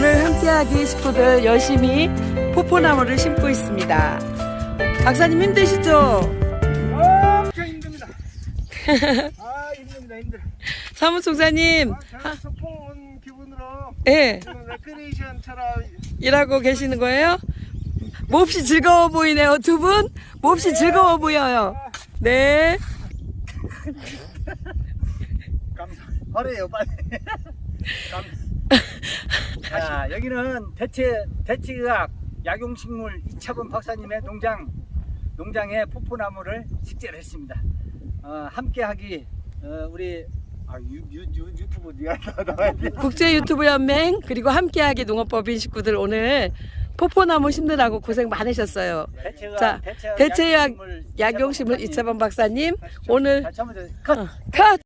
함께하기 식구들 열심히 포포나무를 심고 있습니다. 박사님 힘드시죠? 엄청 힘듭니다. 아 힘듭니다 힘들어. 사무총사님, 아, 소풍 온 기분으로 예, 지금 레크레이션처럼 일하고 계시는 거예요? 몹시 즐거워 보이네요, 두 분. 몹시 즐거워 보여요. 네. 감사. 하래요 빨리. 감. 자, 여기는 대체 대체의학 약용식물 이차범 박사님의 농장 농장에 포포나무를 식재를 했습니다. 어, 함께하기 어, 우리 아 유, 유, 유, 유튜브 나와야 돼. 국제 유튜브 연맹 그리고 함께하기 농업법인 식구들 오늘 포포나무 심느라고 고생 많으셨어요. 대체의학 자, 대체의학 대체의학 약용식물. 이차범 박사님 오늘 자, 처음부터 컷. 어, 컷.